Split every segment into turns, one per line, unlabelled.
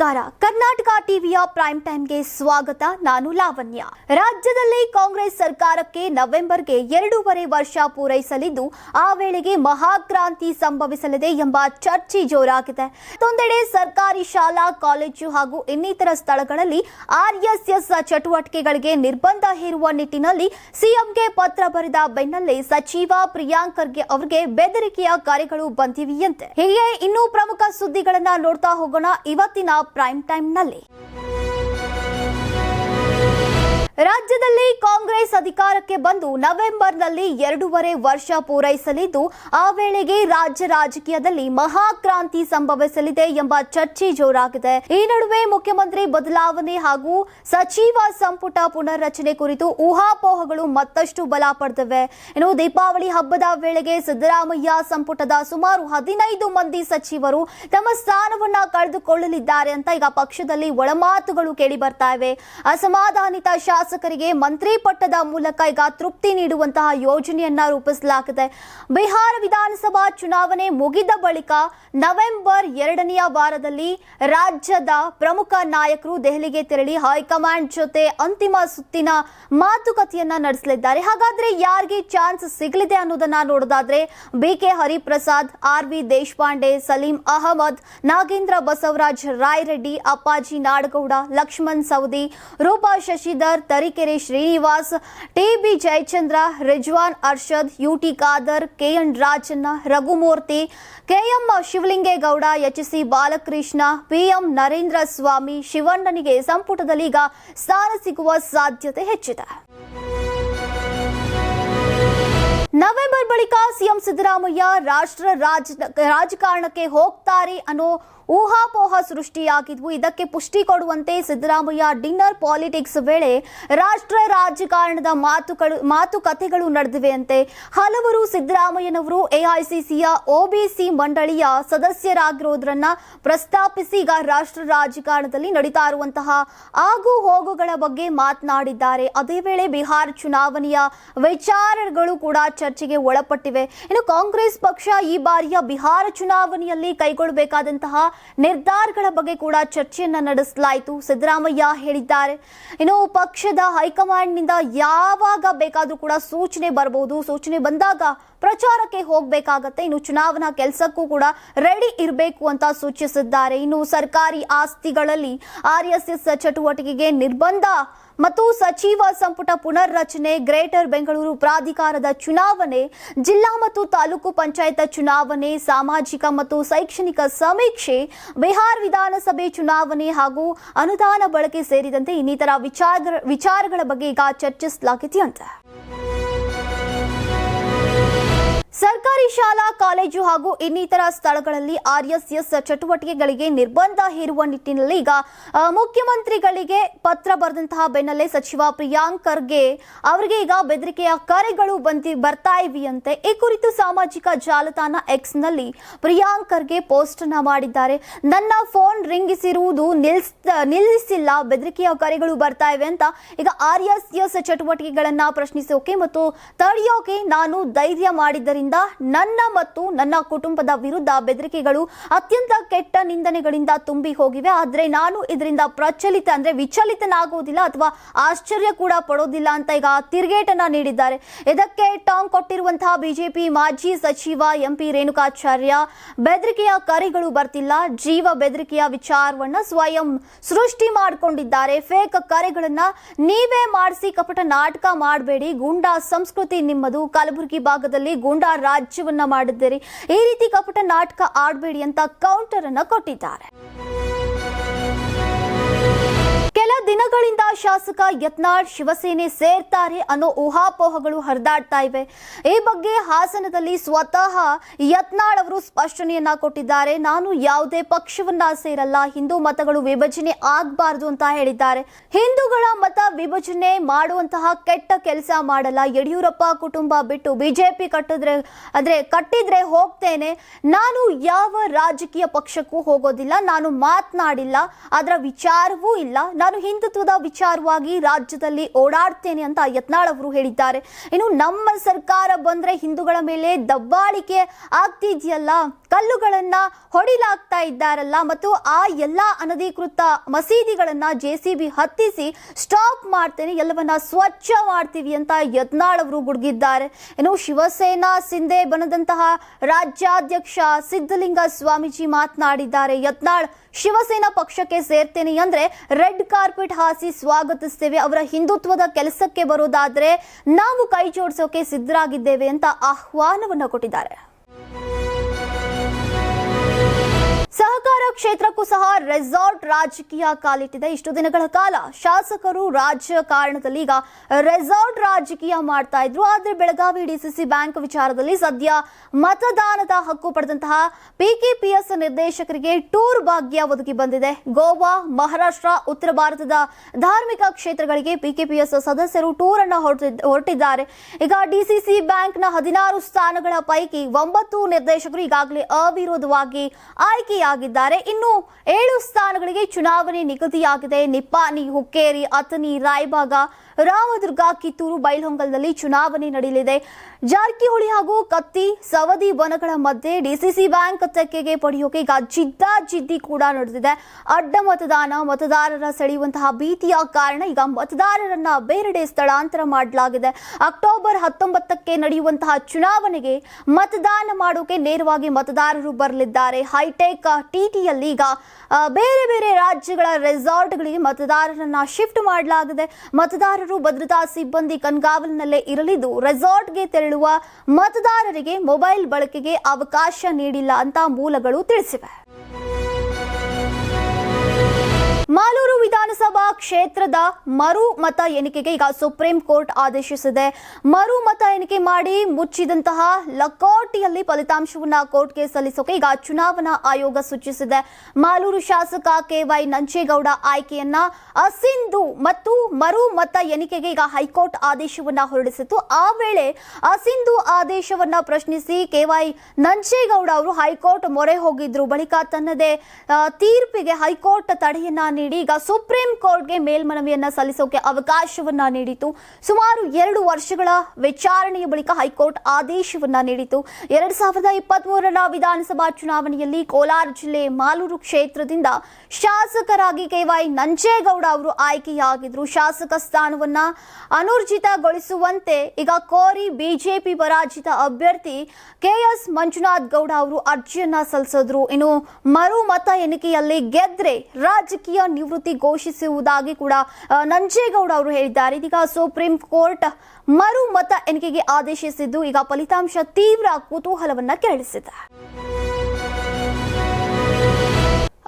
ನಮಸ್ಕಾರ ಕರ್ನಾಟಕ ಟಿವಿಯ ಪ್ರೈಮ್ ಟೈಮ್ಗೆ ಸ್ವಾಗತ. ನಾನು ಲಾವಣ್ಯ. ರಾಜ್ಯದಲ್ಲಿ ಕಾಂಗ್ರೆಸ್ ಸರ್ಕಾರಕ್ಕೆ ನವೆಂಬರ್ಗೆ ಎರಡೂವರೆ ವರ್ಷ ಪೂರೈಸಲಿದ್ದು, ಆ ವೇಳೆಗೆ ಮಹಾಕ್ರಾಂತಿ ಸಂಭವಿಸಲಿದೆ ಎಂಬ ಚರ್ಚೆ ಜೋರಾಗಿದೆ. ಮತ್ತೊಂದೆಡೆ ಸರ್ಕಾರಿ ಶಾಲಾ, ಕಾಲೇಜು ಹಾಗೂ ಇನ್ನಿತರ ಸ್ಥಳಗಳಲ್ಲಿ ಆರ್ಎಸ್ಎಸ್ ಚಟುವಟಿಕೆಗಳಿಗೆ ನಿರ್ಬಂಧ ಹೇರುವ ನಿಟ್ಟಿನಲ್ಲಿ ಸಿಎಂಗೆ ಪತ್ರ ಬರೆದ ಬೆನ್ನಲ್ಲೇ ಸಚಿವ ಪ್ರಿಯಾಂಕ್ ಖರ್ಗೆ ಅವರಿಗೆ ಬೆದರಿಕೆಯ ಕಾರ್ಯಗಳು ಬಂದಿವೆಯಂತೆ. ಹೀಗೆ ಇನ್ನೂ ಪ್ರಮುಖ ಸುದ್ದಿಗಳನ್ನ ನೋಡ್ತಾ ಹೋಗೋಣ. ಇವತ್ತಿನ ಪ್ರೈಮ್ ಟೈಮ್ ನಲ್ಲಿ ರಾಜ್ಯದಲ್ಲಿ ಕಾಂಗ್ರೆಸ್ ಅಧಿಕಾರಕ್ಕೆ ಬಂದು ನವೆಂಬರ್ನಲ್ಲಿ ಎರಡೂವರೆ ವರ್ಷ ಪೂರೈಸಲಿದ್ದು, ಆ ವೇಳೆಗೆ ರಾಜ್ಯ ರಾಜಕೀಯದಲ್ಲಿ ಮಹಾಕ್ರಾಂತಿ ಸಂಭವಿಸಲಿದೆ ಎಂಬ ಚರ್ಚೆ ಜೋರಾಗಿದೆ. ಈ ನಡುವೆ ಮುಖ್ಯಮಂತ್ರಿ ಬದಲಾವಣೆ ಹಾಗೂ ಸಚಿವ ಸಂಪುಟ ಪುನರ್ರಚನೆ ಕುರಿತು ಊಹಾಪೋಹಗಳು ಮತ್ತಷ್ಟು ಬಲ ಪಡೆದಿವೆ. ಇನ್ನು ದೀಪಾವಳಿ ಹಬ್ಬದ ವೇಳೆಗೆ ಸಿದ್ದರಾಮಯ್ಯ ಸಂಪುಟದ ಸುಮಾರು ಹದಿನೈದು ಮಂದಿ ಸಚಿವರು ತಮ್ಮ ಸ್ಥಾನವನ್ನ ಕಳೆದುಕೊಳ್ಳಲಿದ್ದಾರೆ ಅಂತ ಈಗ ಪಕ್ಷದಲ್ಲಿ ಒಳಮಾತುಗಳು ಕೇಳಿ ಬರ್ತಾ ಇವೆ. ಅಸಮಾಧಾನಿತ ಶಾಸಕರಿಗೆ ಮಂತ್ರಿ ಪಟ್ಟದ ಮೂಲಕ ಈಗ ತೃಪ್ತಿ ನೀಡುವಂತಹ ಯೋಜನೆಯನ್ನ ರೂಪಿಸಲಾಗಿದೆ. ಬಿಹಾರ ವಿಧಾನಸಭಾ ಚುನಾವಣೆ ಮುಗಿದ ಬಳಿಕ ನವೆಂಬರ್ ಎರಡನೆಯ ವಾರದಲ್ಲಿ ರಾಜ್ಯದ ಪ್ರಮುಖ ನಾಯಕರು ದೆಹಲಿಗೆ ತೆರಳಿ ಹೈಕಮಾಂಡ್ ಜೊತೆ ಅಂತಿಮ ಸುತ್ತಿನ ಮಾತುಕತೆಯನ್ನ ನಡೆಸಲಿದ್ದಾರೆ. ಹಾಗಾದ್ರೆ ಯಾರಿಗೆ ಚಾನ್ಸ್ ಸಿಗಲಿದೆ ಅನ್ನೋದನ್ನ ನೋಡೋದಾದ್ರೆ B K Hariprasad, R V Deshpande, Salim Ahmed, Nagendra Basavaraj Rayareddy, Appaji Nadagouda, Lakshman Savadi Roopa Shashidhar Tarikere Srinivas, T B Jayachandra, Rizwan Arshad, U T Khader, K N Rajanna, Raghumurthy, K M Shivalingegowda H C Balakrishna, P M Narendra Swamy, ಶಿವಣ್ಣನಿಗೆ ಸಂಪುಟದಲ್ಲಿ ಈಗ ಸ್ಥಾನ ಸಿಗುವ ಸಾಧ್ಯತೆ ಹೆಚ್ಚಿದೆ. November ಬಳಿಕ CM Siddaramaiah ರಾಷ್ಟ್ರ ರಾಜ ರಾಜಕಾರಣಕ್ಕೆ ಹೋಗ್ತಾರೆ ಅನ್ನೋ ಊಹಾಪೋಹ ಸೃಷ್ಟಿಯಾಗಿದ್ವು ಇದಕ್ಕೆ ಪುಷ್ಟಿ ಕೊಡುವಂತೆ ಸಿದ್ದರಾಮಯ್ಯ ಡಿನ್ನರ್ ಪಾಲಿಟಿಕ್ಸ್ ವೇಳೆ ರಾಷ್ಟ್ರ ರಾಜಕಾರಣದ ಮಾತುಗಳು ಮಾತುಕತೆಗಳು ನಡೆದಿವೆಯಂತೆ ಹಲವರು ಸಿದ್ದರಾಮಯ್ಯನವರು ಎಐಸಿಸಿಯ ಒಬಿಸಿ ಮಂಡಳಿಯ ಸದಸ್ಯರಾಗಿರೋದ್ರನ್ನ ಪ್ರಸ್ತಾಪಿಸಿ ಈಗ ರಾಷ್ಟ್ರ ರಾಜಕಾರಣದಲ್ಲಿ ನಡೀತಾ ಇರುವಂತಹ ಆಗು ಹೋಗುಗಳ ಬಗ್ಗೆ ಮಾತನಾಡಿದ್ದಾರೆ. ಅದೇ ವೇಳೆ ಬಿಹಾರ ಚುನಾವಣೆಯ ವಿಚಾರಗಳು ಕೂಡ ಚರ್ಚೆಗೆ ಒಳಪಟ್ಟಿವೆ. ಇನ್ನು ಕಾಂಗ್ರೆಸ್ ಪಕ್ಷ ಈ ಬಾರಿಯ ಬಿಹಾರ ಚುನಾವಣೆಯಲ್ಲಿ ಕೈಗೊಳ್ಳಬೇಕಾದಂತಹ ನಿರ್ಧಾರಗಳ ಬಗ್ಗೆ ಕೂಡ ಚರ್ಚೆಯನ್ನ ನಡೆಸಲಾಯಿತು. ಸಿದ್ದರಾಮಯ್ಯ ಹೇಳಿದ್ದಾರೆ. ಇನ್ನು ಪಕ್ಷದ ಹೈಕಮಾಂಡ್ನಿಂದ ಯಾವಾಗ ಬೇಕಾದರೂ ಕೂಡ ಸೂಚನೆ ಬರಬಹುದು ಸೂಚನೆ ಬಂದಾಗ ಪ್ರಚಾರಕ್ಕೆ ಹೋಗಬೇಕಾಗತ್ತೆ. ಇನ್ನು ಚುನಾವಣಾ ಕೆಲಸಕ್ಕೂ ಕೂಡ ರೆಡಿ ಇರಬೇಕು ಅಂತ ಸೂಚಿಸಿದ್ದಾರೆ. ಇನ್ನು ಸರ್ಕಾರಿ ಆಸ್ತಿಗಳಲ್ಲಿ ಆರ್ಎಸ್ಎಸ್ ಚಟುವಟಿಕೆಗೆ ನಿರ್ಬಂಧ ಮತ್ತು ಸಚಿವ ಸಂಪುಟ ಪುನರ್ರಚನೆ ಗ್ರೇಟರ್ ಬೆಂಗಳೂರು ಪ್ರಾಧಿಕಾರದ ಚುನಾವಣೆ, ಜಿಲ್ಲಾ ಮತ್ತು ತಾಲೂಕು ಪಂಚಾಯತ್ ಚುನಾವಣೆ, ಸಾಮಾಜಿಕ ಮತ್ತು ಶೈಕ್ಷಣಿಕ ಸಮೀಕ್ಷೆ, ಬಿಹಾರ್ ವಿಧಾನಸಭೆ ಚುನಾವಣೆ ಹಾಗೂ ಅನುದಾನ ಬಳಕೆ ಸೇರಿದಂತೆ ಇನ್ನಿತರ ವಿಚಾರ ವಿಚಾರಗಳ ಬಗ್ಗೆ ಈಗ ಚರ್ಚಿಸಲಾಗಿದೆಯಂತೆ ಸರ್ಕಾರಿ ಶಾಲಾ, ಕಾಲೇಜು ಹಾಗೂ ಇನ್ನಿತರ ಸ್ಥಳಗಳಲ್ಲಿ ಆರ್ಎಸ್ಎಸ್ ಚಟುವಟಿಕೆಗಳಿಗೆ ನಿರ್ಬಂಧ ಹೇರುವ ನಿಟ್ಟಿನಲ್ಲಿ ಈಗ ಮುಖ್ಯಮಂತ್ರಿಗಳಿಗೆ ಪತ್ರ ಬರೆದಂತಹ ಬೆನ್ನಲ್ಲೇ ಸಚಿವ ಪ್ರಿಯಾಂಕ್ ಖರ್ಗೆ ಅವರಿಗೆ ಈಗ ಬೆದರಿಕೆಯ ಕರೆಗಳು ಬಂದಿ, ಬರ್ತಾ ಇವೆಯಂತೆ. ಈ ಕುರಿತು ಸಾಮಾಜಿಕ ಜಾಲತಾಣ ಎಕ್ಸ್ನಲ್ಲಿ ಪ್ರಿಯಾಂಕ್ ಖರ್ಗೆ ಪೋಸ್ಟ್ ಅನ್ನ ಮಾಡಿದ್ದಾರೆ. ನನ್ನ ಫೋನ್ ರಿಂಗಿಸಿರುವುದು ನಿಲ್ಸ್, ನಿಲ್ಲಿಸಿಲ್ಲ, ಬೆದರಿಕೆಯ ಕರೆಗಳು ಬರ್ತಾ ಇವೆ ಅಂತ ಈಗ ಆರ್ ಎಸ್ ಎಸ್ ಚಟುವಟಿಕೆಗಳನ್ನ ಪ್ರಶ್ನಿಸೋಕೆ ಮತ್ತು ತಡೆಯೋಕೆ ನಾನು ಧೈರ್ಯ ಮಾಡಿದ್ದರಿಂದ ನನ್ನ ಮತ್ತು ನನ್ನ ಕುಟುಂಬದ ವಿರುದ್ಧ ಬೆದರಿಕೆಗಳು ಅತ್ಯಂತ ಕೆಟ್ಟ ನಿಂದನೆಗಳಿಂದ ತುಂಬಿ ಹೋಗಿವೆ. ಆದರೆ ನಾನು ಇದರಿಂದ ಪ್ರಚಲಿತ ಅಂದ್ರೆ ವಿಚಲಿತನಾಗುವುದಿಲ್ಲ ಅಥವಾ ಆಶ್ಚರ್ಯ ಕೂಡ ಪಡೋದಿಲ್ಲ ಅಂತ ಈಗ ತಿರುಗೇಟನ್ನು ನೀಡಿದ್ದಾರೆ. ಇದಕ್ಕೆ ಟಾಂಗ್ ಕೊಟ್ಟಿರುವಂತಹ ಬಿಜೆಪಿ ಮಾಜಿ ಸಚಿವ ಎಂಪಿ ರೇಣುಕಾಚಾರ್ಯ ಬೆದರಿಕೆಯ ಕರೆಗಳು ಬರ್ತಿಲ್ಲ. ಜೀವ ಬೆದರಿಕೆಯ ವಿಚಾರವನ್ನ ಸ್ವಯಂ ಸೃಷ್ಟಿ ಮಾಡಿಕೊಂಡಿದ್ದಾರೆ. ಫೇಕ್ ಕರೆಗಳನ್ನ ನೀವೇ ಮಾಡಿಸಿ ಕಪಟ ನಾಟಕ ಮಾಡಬೇಡಿ. ಗೂಂಡಾ ಸಂಸ್ಕೃತಿ ನಿಮ್ಮದು. ಕಲಬುರಗಿ ಭಾಗದಲ್ಲಿ ಗೂಂಡಾ ರಾಜ್ಯವನ್ನ ಮಾಡಿದ್ದೀರಿ. ಈ ರೀತಿ ಕಪಟ ನಾಟಕ ಆಡಬೇಡಿ ಅಂತ ಕೌಂಟರ್ ಅನ್ನ ಕೊಟ್ಟಿದ್ದಾರೆ. ದಿನಗಳಿಂದ ಶಾಸಕ ಯತ್ನಾಳ್ ಶಿವಸೇನೆ ಸೇರ್ತಾರೆ ಅನ್ನೋ ಊಹಾಪೋಹಗಳು ಹರಿದಾಡ್ತಾ ಇವೆ. ಈ ಬಗ್ಗೆ ಹಾಸನದಲ್ಲಿ ಸ್ವತಃ ಯತ್ನಾಳ್ ಅವರು ಸ್ಪಷ್ಟನೆಯನ್ನ ಕೊಟ್ಟಿದ್ದಾರೆ. ನಾನು ಯಾವುದೇ ಪಕ್ಷವನ್ನ ಸೇರಲ್ಲ. ಹಿಂದೂ ಮತಗಳು ವಿಭಜನೆ ಆಗಬಾರದು ಅಂತ ಹೇಳಿದ್ದಾರೆ. ಹಿಂದೂಗಳ ಮತ ವಿಭಜನೆ ಮಾಡುವಂತಹ ಕೆಟ್ಟ ಕೆಲಸ ಮಾಡಲ್ಲ. ಯಡಿಯೂರಪ್ಪ ಕುಟುಂಬ ಬಿಟ್ಟು ಬಿಜೆಪಿ ಕಟ್ಟಿದ್ರೆ, ಅಂದ್ರೆ ಕಟ್ಟಿದ್ರೆ ಹೋಗ್ತೇನೆ. ನಾನು ಯಾವ ರಾಜಕೀಯ ಪಕ್ಷಕ್ಕೂ ಹೋಗೋದಿಲ್ಲ. ನಾನು ಮಾತನಾಡಿಲ್ಲ. ಅದರ ವಿಚಾರವೂ ಇಲ್ಲ. ನಾನು ಹಿಂದುತ್ವದ ವಿಚಾರವಾಗಿ ರಾಜ್ಯದಲ್ಲಿ ಓಡಾಡ್ತೇನೆ ಅಂತ ಯತ್ನಾಳ್ ಅವರು ಹೇಳಿದ್ದಾರೆ. ಇನ್ನು ನಮ್ಮ ಸರ್ಕಾರ ಬಂದ್ರೆ ಹಿಂದೂಗಳ ಮೇಲೆ ದಬ್ಬಾಳಿಕೆ ಆಗ್ತಿದೆಯಲ್ಲ? ಕಲ್ಲುಗಳನ್ನ ಹೊಡಿಲಾಗ್ತಾ ಇದ್ದಾರಲ್ಲ ಮತ್ತು ಆ ಎಲ್ಲ ಅನಧಿಕೃತ ಮಸೀದಿಗಳನ್ನ ಜೆ ಸಿ ಬಿ ಹತ್ತಿಸಿ ಸ್ಟಾಪ್ ಮಾಡ್ತೇನೆ, ಎಲ್ಲವನ್ನ ಸ್ವಚ್ಛ ಮಾಡ್ತೀವಿ ಅಂತ ಯತ್ನಾಳ್ ಅವರು ಗುಡುಗಿದ್ದಾರೆ. ಏನು ಶಿವಸೇನಾ ಸಿಂಧೆ ಬಣದಂತಹ ರಾಜ್ಯಾಧ್ಯಕ್ಷ ಸಿದ್ಧಲಿಂಗ ಸ್ವಾಮೀಜಿ ಮಾತನಾಡಿದ್ದಾರೆ. ಯತ್ನಾಳ್, ಶಿವಸೇನಾ ಪಕ್ಷಕ್ಕೆ ಸೇರ್ತೇನೆ ಅಂದ್ರೆ ರೆಡ್ ಕಾರ್ಪೆಟ್ ಹಾಸಿ ಸ್ವಾಗತಿಸ್ತೇವೆ. ಅವರ ಹಿಂದುತ್ವದ ಕೆಲಸಕ್ಕೆ ಬರೋದಾದರೆ ನಾವು ಕೈ ಜೋಡಿಸೋಕೆ ಸಿದ್ಧರಾಗಿದ್ದೇವೆ ಅಂತ ಆಹ್ವಾನವನ್ನು ಕೊಟ್ಟಿದ್ದಾರೆ. ಸಹಕಾರ ಕ್ಷೇತ್ರಕ್ಕೂ ಸಹ ರೆಸಾರ್ಟ್ ರಾಜಕೀಯ ಕಾಲಿಟ್ಟಿದೆ. ಇಷ್ಟು ದಿನಗಳ ಕಾಲ ಶಾಸಕರು ರಾಜಕಾರಣದಲ್ಲಿ ಈಗ ರೆಸಾರ್ಟ್ ರಾಜಕೀಯ ಮಾಡ್ತಾ ಇದ್ರು. ಆದ್ರೆ ಬೆಳಗಾವಿ ಡಿಸಿಸಿ ಬ್ಯಾಂಕ್ ವಿಚಾರದಲ್ಲಿ ಸದ್ಯ ಮತದಾನದ ಹಕ್ಕು ಪಡೆದಂತಹ ಪಿಕೆಪಿಎಸ್ ನಿರ್ದೇಶಕರಿಗೆ ಟೂರ್ ಭಾಗ್ಯ ಒದಗಿ ಬಂದಿದೆ. ಗೋವಾ, ಮಹಾರಾಷ್ಟ್ರ, ಉತ್ತರ ಭಾರತದ ಧಾರ್ಮಿಕ ಕ್ಷೇತ್ರಗಳಿಗೆ ಪಿಕೆಪಿಎಸ್ ಸದಸ್ಯರು ಟೂರ್ ಅನ್ನು ಹೊರಟಿದ್ದಾರೆ. ಈಗ ಡಿಸಿಸಿ ಬ್ಯಾಂಕ್ನ ಹದಿನಾರು ಸ್ಥಾನಗಳ ಪೈಕಿ ಒಂಬತ್ತು ನಿರ್ದೇಶಕರು ಈಗಾಗಲೇ ಅವಿರೋಧವಾಗಿ ಆಯ್ಕೆಯಾಗಿದ್ದಾರೆ ಇನ್ನು ಏಳು ಸ್ಥಾನಗಳಿಗೆ ಚುನಾವಣೆ ನಿಗದಿಯಾಗಿದೆ. ನಿಪ್ಪಾಣಿ ಹುಕ್ಕೇರಿ ಅತನಿ ರಾಯಬಾಗ ರಾಮದುರ್ಗ ಕಿತ್ತೂರು, ಬೈಲಹೊಂಗಲದಲ್ಲಿ ಚುನಾವಣೆ ನಡೆಯಲಿದೆ. ಜಾರಕಿಹೊಳಿ ಹಾಗೂ ಕತ್ತಿ, ಸವದಿ ವನಗಳ ಮಧ್ಯೆ ಡಿಸಿಸಿ ಬ್ಯಾಂಕ್ ತೆಕ್ಕೆಗೆ ಪಡೆಯೋಕೆ ಈಗ ಜಿದ್ದಾಜಿದ್ದಿ ಕೂಡ ನಡೆದಿದೆ. ಅಡ್ಡ ಮತದಾನ, ಮತದಾರರ ಸೆಳೆಯುವಂತಹ ಭೀತಿಯ ಕಾರಣ ಈಗ ಮತದಾರರನ್ನ ಬೇರೆಡೆ ಸ್ಥಳಾಂತರ ಮಾಡಲಾಗಿದೆ. ಅಕ್ಟೋಬರ್ ಹತ್ತೊಂಬತ್ತಕ್ಕೆ ನಡೆಯುವಂತಹ ಚುನಾವಣೆಗೆ ಮತದಾನ ಮಾಡೋಕೆ ನೇರವಾಗಿ ಮತದಾರರು ಬರಲಿದ್ದಾರೆ. ಹೈಟೆಕ್ ಟಿಟಿಯಲ್ಲಿ ಈಗ ಬೇರೆ ಬೇರೆ ರಾಜ್ಯಗಳ ರೆಸಾರ್ಟ್ಗಳಿಗೆ ಮತದಾರರನ್ನ ಶಿಫ್ಟ್ ಮಾಡಲಾಗಿದೆ. ಮತದಾರರು ಭದ್ರತಾ ಸಿಬ್ಬಂದಿ ಕಣ್ಗಾವಲಿನಲ್ಲೇ ಇರಲಿದ್ದು ರೆಸಾರ್ಟ್ಗೆ ತೆರಳುವ ಮತದಾರರಿಗೆ ಮೊಬೈಲ್ ಬಳಕೆಗೆ ಅವಕಾಶ ನೀಡಿಲ್ಲ ಅಂತ ಮೂಲಗಳು ತಿಳಿಸಿವೆ. ಕ್ಷೇತ್ರದ ಮರು ಮತ ಎಣಿಕೆಗೆ ಈಗ ಸುಪ್ರೀಂ ಕೋರ್ಟ್ ಆದೇಶಿಸಿದೆ. ಮರು ಮತ ಎಣಿಕೆ ಮಾಡಿ ಮುಚ್ಚಿದಂತಹ ಲಕೋಟಿಯಲ್ಲಿ ಫಲಿತಾಂಶವನ್ನ ಕೋರ್ಟ್ಗೆ ಸಲ್ಲಿಸೋಕೆ ಈಗ ಚುನಾವಣಾ ಆಯೋಗ ಸೂಚಿಸಿದೆ. ಮಾಲೂರು ಶಾಸಕ ಕೆವೈ ನಂಜೇಗೌಡ ಆಯ್ಕೆಯನ್ನ ಅಸಿಂಧು ಮತ್ತು ಮರು ಮತ ಎಣಿಕೆಗೆ ಈಗ ಹೈಕೋರ್ಟ್ ಆದೇಶವನ್ನ ಹೊರಡಿಸಿತ್ತು. ಆ ವೇಳೆ ಅಸಿಂಧು ಆದೇಶವನ್ನ ಪ್ರಶ್ನಿಸಿ ಕೆವೈ ನಂಜೇಗೌಡ ಅವರು ಹೈಕೋರ್ಟ್ ಮೊರೆ ಹೋಗಿದ್ರು. ಬಳಿಕ ತನ್ನದೇ ತೀರ್ಪಿಗೆ ಹೈಕೋರ್ಟ್ ತಡೆಯನ್ನ ನೀಡಿ ಈಗ ಸುಪ್ರೀಂ ಕೋರ್ಟ್ಗೆ ಮೇಲ್ಮನವಿಯನ್ನ ಸಲ್ಲಿಸೋಕೆ ಅವಕಾಶವನ್ನ ನೀಡಿತು. ಸುಮಾರು ಎರಡು ವರ್ಷಗಳ ವಿಚಾರಣೆಯ ಬಳಿಕ ಹೈಕೋರ್ಟ್ ಆದೇಶವನ್ನ ನೀಡಿತು. ಎರಡ್ ಸಾವಿರದ ಇಪ್ಪತ್ತ್ ವಿಧಾನಸಭಾ ಚುನಾವಣೆಯಲ್ಲಿ ಕೋಲಾರ ಜಿಲ್ಲೆ ಮಾಲೂರು ಕ್ಷೇತ್ರದಿಂದ ಶಾಸಕರಾಗಿ ಕೆವೈ ನಂಜೇಗೌಡ ಅವರು ಆಯ್ಕೆಯಾಗಿದ್ರು. ಶಾಸಕ ಸ್ಥಾನವನ್ನ ಅನೂರ್ಜಿತಗೊಳಿಸುವಂತೆ ಈಗ ಕೋರಿ ಬಿಜೆಪಿ ಪರಾಜಿತ ಅಭ್ಯರ್ಥಿ ಕೆಎಸ್ ಮಂಜುನಾಥ್ ಗೌಡ ಅವರು ಅರ್ಜಿಯನ್ನ ಸಲ್ಲಿಸಿದ್ರು. ಇನ್ನು ಮರು ಮತ ಎಣಿಕೆಯಲ್ಲಿ ಗೆದ್ರೆ ರಾಜಕೀಯ ನಿವೃತ್ತಿ ಘೋಷಿಸುವುದಾಗಿ ಕೂಡ ನಂಜೇಗೌಡ ಅವರು ಹೇಳಿದ್ದಾರೆ. ಇದೀಗ ಸುಪ್ರೀಂ ಕೋರ್ಟ್ ಮರು ಮತ ಎಣಿಕೆಗೆ ಆದೇಶಿಸಿದ್ದು, ಈಗ ಫಲಿತಾಂಶ ತೀವ್ರ ಕುತೂಹಲವನ್ನ ಕೆರಳಿಸಿದೆ.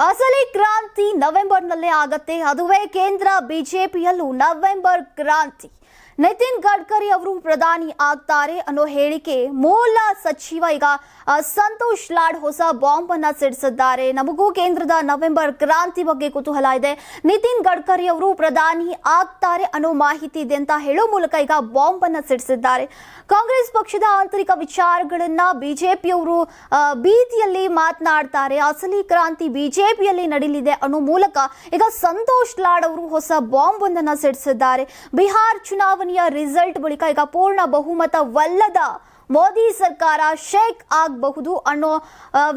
ಅಸಲಿ ಕ್ರಾಂತಿ ನವೆಂಬರ್ನಲ್ಲೇ ಆಗತ್ತೆ. ಅದುವೇ ಕೇಂದ್ರ ಬಿಜೆಪಿಯಲ್ಲೂ ನವೆಂಬರ್ ಕ್ರಾಂತಿ. ನಿತಿನ್ ಗಡ್ಕರಿ ಅವರು ಪ್ರಧಾನಿ ಆಗ್ತಾರೆ ಅನ್ನೋ ಹೇಳಿಕೆ ಮೂಲ ಸಚಿವ ಈಗ ಸಂತೋಷ್ ಲಾಡ್ ಹೊಸ ಬಾಂಬ್ ಅನ್ನ ಸಿಡಿಸಿದ್ದಾರೆ. ನಮಗೂ ಕೇಂದ್ರದ ನವೆಂಬರ್ ಕ್ರಾಂತಿ ಬಗ್ಗೆ ಕುತೂಹಲ ಇದೆ. ನಿತಿನ್ ಗಡ್ಕರಿ ಅವರು ಪ್ರಧಾನಿ ಆಗ್ತಾರೆ ಅನ್ನೋ ಮಾಹಿತಿ ಇದೆ ಅಂತ ಹೇಳೋ ಮೂಲಕ ಈಗ ಬಾಂಬ್ ಅನ್ನ ಸಿಡಿಸಿದ್ದಾರೆ. ಕಾಂಗ್ರೆಸ್ ಪಕ್ಷದ ಆಂತರಿಕ ವಿಚಾರಗಳನ್ನ ಬಿಜೆಪಿಯವರು ಬೀದಿಯಲ್ಲಿ ಮಾತನಾಡ್ತಾರೆ. ಅಸಲಿ ಕ್ರಾಂತಿ ಬಿಜೆಪಿಯಲ್ಲಿ ನಡೀಲಿದೆ ಅನ್ನೋ ಮೂಲಕ ಈಗ ಸಂತೋಷ್ ಲಾಡ್ ಅವರು ಹೊಸ ಬಾಂಬ್ ಒಂದನ್ನ ಸಿಡಿಸಿದ್ದಾರೆ. ಬಿಹಾರ್ ಚುನಾವಣೆಯ ರಿಸಲ್ಟ್ ಬಳಿಕ ಈಗ ಪೂರ್ಣ ಬಹುಮತವಲ್ಲದ ಮೋದಿ ಸರ್ಕಾರ ಶೇಕ್ ಆಗಬಹುದು ಅನ್ನೋ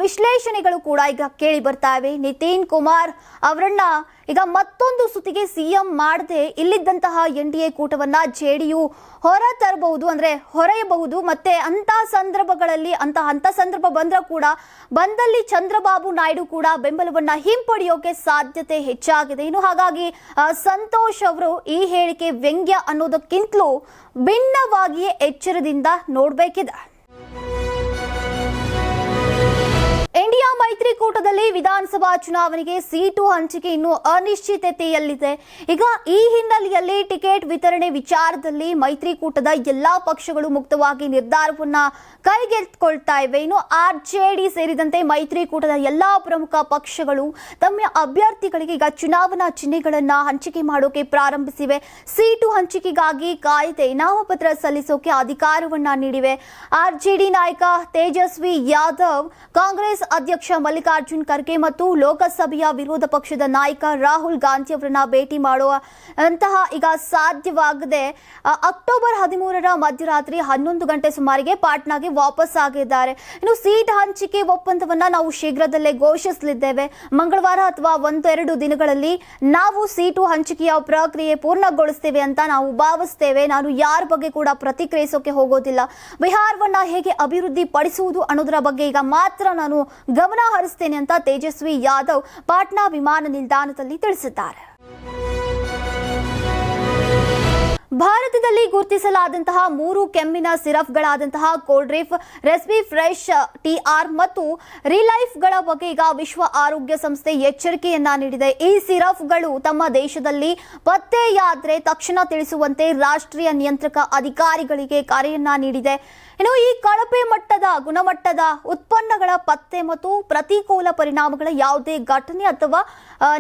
ವಿಶ್ಲೇಷಣೆಗಳು ಕೂಡ ಈಗ ಕೇಳಿ ಬರ್ತಾ ಇವೆ. ನಿತೀನ್ ಕುಮಾರ್ ಅವರನ್ನ ಈಗ ಮತ್ತೊಂದು ಸುತ್ತಿಗೆ ಸಿಎಂ ಮಾಡದೆ ಇಲ್ಲಿದ್ದಂತಹ ಎನ್ ಡಿ ಎ ಕೂಟವನ್ನ ಜೆಡಿಯು ಹೊರ ತರಬಹುದು ಅಂದ್ರೆ ಹೊರೆಯಬಹುದು, ಮತ್ತೆ ಅಂತ ಸಂದರ್ಭಗಳಲ್ಲಿ ಅಂತ ಅಂತ ಸಂದರ್ಭ ಬಂದ್ರೆ ಕೂಡ ಬಂದಲ್ಲಿ ಚಂದ್ರಬಾಬು ನಾಯ್ಡು ಕೂಡ ಬೆಂಬಲವನ್ನ ಹಿಂಪಡೆಯೋಕೆ ಸಾಧ್ಯತೆ ಹೆಚ್ಚಾಗಿದೆ. ಇನ್ನು ಹಾಗಾಗಿ ಸಂತೋಷ್ ಅವರು ಈ ಹೇಳಿಕೆ ವ್ಯಂಗ್ಯ ಅನ್ನೋದಕ್ಕಿಂತಲೂ ಭಿನ್ನವಾಗಿಯೇ ಎಚ್ಚರದಿಂದ ನೋಡಬೇಕಿದೆ. ಇಂಡಿಯಾ ಮೈತ್ರಿಕೂಟದಲ್ಲಿ ವಿಧಾನಸಭಾ ಚುನಾವಣೆಗೆ ಸೀಟು ಹಂಚಿಕೆ ಇನ್ನು ಅನಿಶ್ಚಿತತೆಯಲ್ಲಿದೆ. ಈಗ ಈ ಹಿನ್ನೆಲೆಯಲ್ಲಿ ಟಿಕೆಟ್ ವಿತರಣೆ ವಿಚಾರದಲ್ಲಿ ಮೈತ್ರಿಕೂಟದ ಎಲ್ಲಾ ಪಕ್ಷಗಳು ಮುಕ್ತವಾಗಿ ನಿರ್ಧಾರವನ್ನ ಕೈಗೆತ್ತಿಕೊಳ್ತಾ ಇವೆ. ಇನ್ನು ಆರ್ ಜೆಡಿ ಸೇರಿದಂತೆ ಮೈತ್ರಿಕೂಟದ ಎಲ್ಲಾ ಪ್ರಮುಖ ಪಕ್ಷಗಳು ತಮ್ಮ ಅಭ್ಯರ್ಥಿಗಳಿಗೆ ಈಗ ಚುನಾವಣಾ ಚಿಹ್ನೆಗಳನ್ನ ಹಂಚಿಕೆ ಮಾಡೋಕೆ ಪ್ರಾರಂಭಿಸಿವೆ. ಸೀಟು ಹಂಚಿಕೆಗಾಗಿ ಕಾಯ್ದೆ ನಾಮಪತ್ರ ಸಲ್ಲಿಸೋಕೆ ಅಧಿಕಾರವನ್ನ ನೀಡಿವೆ. ಆರ್ಜೆಡಿ ನಾಯಕ ತೇಜಸ್ವಿ ಯಾದವ್ ಕಾಂಗ್ರೆಸ್ ಅಧ್ಯಕ್ಷ ಮಲ್ಲಿಕಾರ್ಜುನ್ ಖರ್ಗೆ ಮತ್ತು ಲೋಕಸಭೆಯ ವಿರೋಧ ಪಕ್ಷದ ನಾಯಕ ರಾಹುಲ್ ಗಾಂಧಿ ಅವರನ್ನ ಭೇಟಿ ಮಾಡುವ ಅಂತಹ ಈಗ ಸಾಧ್ಯವಾಗದೆ ಅಕ್ಟೋಬರ್ ಹದಿಮೂರರ ಮಧ್ಯರಾತ್ರಿ ಹನ್ನೊಂದು ಗಂಟೆ ಸುಮಾರಿಗೆ ಪಾಟ್ನಾಗೆ ವಾಪಸ್ ಆಗಿದ್ದಾರೆ. ಇನ್ನು ಸೀಟ್ ಹಂಚಿಕೆ ಒಪ್ಪಂದವನ್ನ ನಾವು ಶೀಘ್ರದಲ್ಲೇ ಘೋಷಿಸಲಿದ್ದೇವೆ. ಮಂಗಳವಾರ ಅಥವಾ ಒಂದೆರಡು ದಿನಗಳಲ್ಲಿ ನಾವು ಸೀಟು ಹಂಚಿಕೆಯ ಪ್ರಕ್ರಿಯೆ ಪೂರ್ಣಗೊಳಿಸ್ತೇವೆ ಅಂತ ನಾವು ಭಾವಿಸ್ತೇವೆ ನಾನು ಯಾರ ಬಗ್ಗೆ ಕೂಡ ಪ್ರತಿಕ್ರಿಯಿಸೋಕೆ ಹೋಗೋದಿಲ್ಲ. ಬಿಹಾರವನ್ನ ಹೇಗೆ ಅಭಿವೃದ್ಧಿ ಪಡಿಸುವುದು ಅನ್ನೋದರ ಬಗ್ಗೆ ಈಗ ಮಾತ್ರ ನಾನು ಗಮನ ಹರಿಸ್ತೇನೆ ಅಂತ ತೇಜಸ್ವಿ ಯಾದವ್ ಪಾಟ್ನಾ ವಿಮಾನ ನಿಲ್ದಾಣದಲ್ಲಿ ತಿಳಿಸಿದ್ದಾರೆ. ಭಾರತದಲ್ಲಿ ಗುರುತಿಸಲಾದಂತಹ ಮೂರು ಕೆಮ್ಮಿನ ಸಿರಪ್ಗಳಾದಂತಹ ಕೋಲ್ಡ್ರೀಫ್ ರೆಸ್ಬಿ ಫ್ರೆಶ್ ಟಿಆರ್ ಮತ್ತು ರಿಲೈಫ್ಗಳ ಬಗ್ಗೆ ಈಗ ವಿಶ್ವ ಆರೋಗ್ಯ ಸಂಸ್ಥೆ ಎಚ್ಚರಿಕೆಯನ್ನ ನೀಡಿದೆ. ಈ ಸಿರಪ್ಗಳು ತಮ್ಮ ದೇಶದಲ್ಲಿ ಪತ್ತೆಯಾದ್ರೆ ತಕ್ಷಣ ತಿಳಿಸುವಂತೆ ರಾಷ್ಟ್ರೀಯ ನಿಯಂತ್ರಕ ಅಧಿಕಾರಿಗಳಿಗೆ ಕರೆಯನ್ನ ನೀಡಿದೆ. ಇನ್ನು ಈ ಕಳಪೆ ಮಟ್ಟದ, ಗುಣಮಟ್ಟದ ಉತ್ಪನ್ನಗಳ ಪತ್ತೆ ಮತ್ತು ಪ್ರತಿಕೂಲ ಪರಿಣಾಮಗಳ ಯಾವುದೇ ಘಟನೆ ಅಥವಾ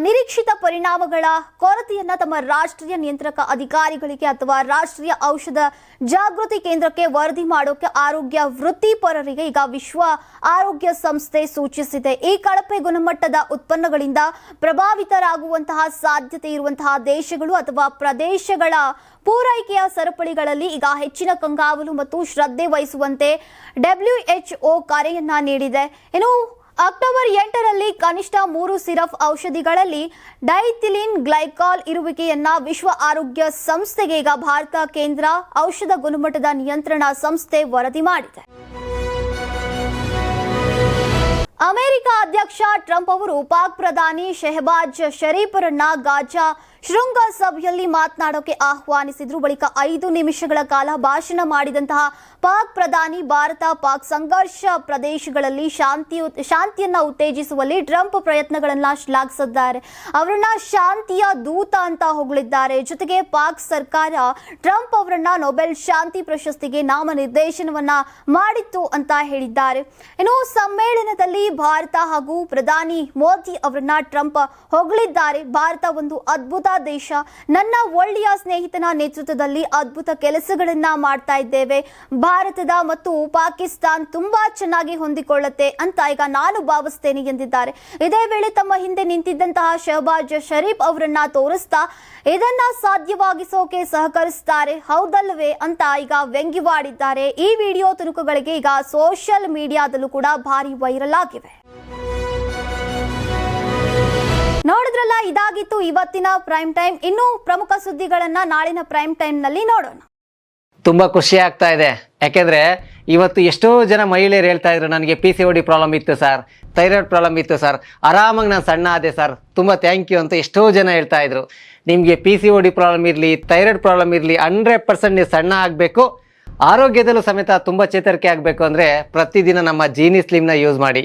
ನಿರೀಕ್ಷಿತ ಪರಿಣಾಮಗಳ ಕೊರತೆಯನ್ನ ತಮ್ಮ ರಾಷ್ಟ್ರೀಯ ನಿಯಂತ್ರಕ ಅಧಿಕಾರಿಗಳಿಗೆ ಅಥವಾ ರಾಷ್ಟ್ರೀಯ ಔಷಧ ಜಾಗೃತಿ ಕೇಂದ್ರಕ್ಕೆ ವರದಿ ಮಾಡೋಕೆ ಆರೋಗ್ಯ ವೃತ್ತಿಪರರಿಗೆ ಈಗ ವಿಶ್ವ ಆರೋಗ್ಯ ಸಂಸ್ಥೆ ಸೂಚಿಸಿದೆ. ಈ ಕಳಪೆ ಗುಣಮಟ್ಟದ ಉತ್ಪನ್ನಗಳಿಂದ ಪ್ರಭಾವಿತರಾಗುವಂತಹ ಸಾಧ್ಯತೆ ಇರುವಂತಹ ದೇಶಗಳು ಅಥವಾ ಪ್ರದೇಶಗಳ ಪೂರೈಕೆಯ ಸರಪಳಿಗಳಲ್ಲಿ ಈಗ ಹೆಚ್ಚಿನ ಕಂಗಾವಲು ಮತ್ತು ಶ್ರದ್ಧೆ ವಹಿಸುವಂತೆ ಡಬ್ಲ್ಯೂಎಚ್ಒ ಕರೆಯನ್ನ ನೀಡಿದೆ. ಇನ್ನು ಅಕ್ಟೋಬರ್ ಎಂಟರಲ್ಲಿ ಕನಿಷ್ಠ ಮೂರು ಸಿರಫ್ ಔಷಧಿಗಳಲ್ಲಿ ಡೈಥಿಲಿನ್ ಗ್ಲೈಕಾಲ್ ಇರುವಿಕೆಯನ್ನ ವಿಶ್ವ ಆರೋಗ್ಯ ಸಂಸ್ಥೆಗೆ ಈಗ ಭಾರತ ಕೇಂದ್ರ ಔಷಧ ಗುಣಮಟ್ಟದ ನಿಯಂತ್ರಣ ಸಂಸ್ಥೆ ವರದಿ ಮಾಡಿದೆ. ಅಮೆರಿಕ ಅಧ್ಯಕ್ಷ ಟ್ರಂಪ್ ಅವರು ಪಾಕ್ ಪ್ರಧಾನಿ ಶೆಹಬಾಜ್ ಶರೀಫರನ್ನ ಗಾಜಾ ಶೃಂಗ ಸಭೆಯಲ್ಲಿ ಮಾತನಾಡೋಕೆ ಆಹ್ವಾನಿಸಿದ್ರು. ಬಳಿಕ ಐದು ನಿಮಿಷಗಳ ಕಾಲ ಭಾಷಣ ಮಾಡಿದಂತಹ ಪಾಕ್ ಪ್ರಧಾನಿ ಭಾರತ ಪಾಕ್ ಸಂಘರ್ಷ ಪ್ರದೇಶಗಳಲ್ಲಿ ಶಾಂತಿ ಶಾಂತಿಯನ್ನ ಉತ್ತೇಜಿಸುವಲ್ಲಿ ಟ್ರಂಪ್ ಪ್ರಯತ್ನಗಳನ್ನ ಶ್ಲಾಘಿಸಿದ್ದಾರೆ. ಅವರನ್ನ ಶಾಂತಿಯ ದೂತ ಅಂತ ಹೊಗಳಿದ್ದಾರೆ. ಜೊತೆಗೆ ಪಾಕ್ ಸರ್ಕಾರ ಟ್ರಂಪ್ ಅವರನ್ನ ನೊಬೆಲ್ ಶಾಂತಿ ಪ್ರಶಸ್ತಿಗೆ ನಾಮನಿರ್ದೇಶನವನ್ನ ಮಾಡಿತ್ತು ಅಂತ ಹೇಳಿದ್ದಾರೆ. ಇನ್ನು ಸಮ್ಮೇಳನದಲ್ಲಿ ಭಾರತ ಹಾಗೂ ಪ್ರಧಾನಿ ಮೋದಿ ಅವರನ್ನ ಟ್ರಂಪ್ ಹೊಗಳಿದ್ದಾರೆ. ಭಾರತ ಒಂದು ಅದ್ಭುತ ದೇಶ. ನನ್ನ ಒಳ್ಳೆಯ ಸ್ನೇಹಿತನ ನೇತೃತ್ವದಲ್ಲಿ ಅದ್ಭುತ ಕೆಲಸಗಳನ್ನ ಮಾಡ್ತಾ ಇದ್ದೇವೆ. ಭಾರತದ ಮತ್ತು ಪಾಕಿಸ್ತಾನ್ ತುಂಬಾ ಚೆನ್ನಾಗಿ ಹೊಂದಿಕೊಳ್ಳುತ್ತೆ ಅಂತ ಈಗ ನಾನು ಭಾವಿಸ್ತೇನೆ ಎಂದಿದ್ದಾರೆ. ಇದೇ ವೇಳೆ ತಮ್ಮ ಹಿಂದೆ ನಿಂತಿದ್ದಂತಹ ಶಹಬಾಜ್ ಶರೀಫ್ ಅವರನ್ನ ತೋರಿಸ್ತಾ ಇದನ್ನ ಸಾಧ್ಯವಾಗಿಸೋಕೆ ಸಹಕರಿಸ್ತಾರೆ. ಹೌದಲ್ವೇ ಅಂತ ಈಗ ವ್ಯಂಗ್ಯವಾಡಿದ್ದಾರೆ. ಈ ವಿಡಿಯೋ ತುಣುಕುಗಳಿಗೆ ಈಗ ಸೋಷಿಯಲ್ ಮೀಡಿಯಾದಲ್ಲೂ ಕೂಡ ಭಾರಿ ವೈರಲ್ ಆಗಿವೆ ನೋಡಿದ್ರಲ್ಲ, ಇದಾಗಿತ್ತು ಇವತ್ತಿನ ಪ್ರೈಮ್ ಟೈಮ್ ಇನ್ನು ಪ್ರಮುಖ ಸುದ್ದಿಗಳನ್ನ ನಾಳಿನ ಪ್ರೈಮ್ ಟೈಮ್ನಲ್ಲಿ ನೋಡೋಣ.
ತುಂಬಾ ಖುಷಿ ಆಗ್ತಾ ಇದೆ. ಯಾಕೆಂದ್ರೆ ಇವತ್ತು ಎಷ್ಟೋ ಜನ ಮಹಿಳೆಯರು ಹೇಳ್ತಾ ಇದ್ರು, ನನಗೆ ಪಿ ಸಿ ಡಿ ಪ್ರಾಬ್ಲಮ್ ಇತ್ತು ಸರ್ ಥೈರಾಯ್ಡ್ ಪ್ರಾಬ್ಲಮ್ ಇತ್ತು ಸರ್, ಆರಾಮಾಗಿ ನಾನು ಸಣ್ಣ ಆದೆ ಸರ್, ತುಂಬ ಥ್ಯಾಂಕ್ ಯು ಅಂತ ಎಷ್ಟೋ ಜನ ಹೇಳ್ತಾ ಇದ್ರು. ನಿಮಗೆ ಪಿ ಸಿ ಡಿ ಪ್ರಾಬ್ಲಮ್ ಇರಲಿ ಥೈರಾಯ್ಡ್ ಪ್ರಾಬ್ಲಮ್ ಇರಲಿ ಹಂಡ್ರೆಡ್ ಪರ್ಸೆಂಟ್ ನೀವು ಸಣ್ಣ ಆಗಬೇಕು. ಆರೋಗ್ಯದಲ್ಲೂ ಸಮೇತ ತುಂಬ ಚೇತರಿಕೆ ಆಗಬೇಕು ಅಂದರೆ ಪ್ರತಿದಿನ ನಮ್ಮ ಜೀನಿ ಸ್ಲಿಮ್ನ ಯೂಸ್ ಮಾಡಿ.